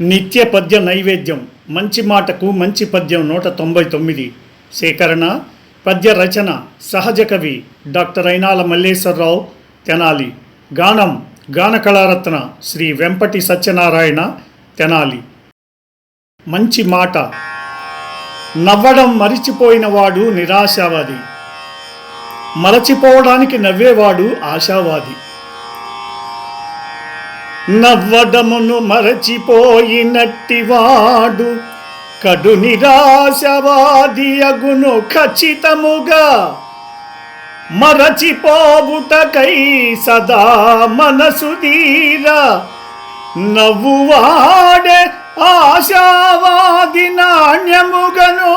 నిత్య పద్య నైవేద్యం. మంచి మాటకు మంచి పద్యం నూట తొంభై తొమ్మిది. సేకరణ పద్య రచన సహజ కవి డాక్టర్ అయినాల మల్లేశ్వరరావు తెనాలి. గానం గాన కళారత్న శ్రీ వెంపటి సత్యనారాయణ తెనాలి. మంచి మాట. నవ్వడం మరిచిపోయినవాడు నిరాశావాది. మరచిపోవడానికి నవ్వేవాడు ఆశావాది. నవ్వడమును మరచిపోయినట్టివాడు. కడు నిరాశవాది అగును ఖచ్చితముగా. మరచిపోవుటకై సదా మనసు తీరా. నవ్వువాడే ఆశావాది నాణ్యముగను.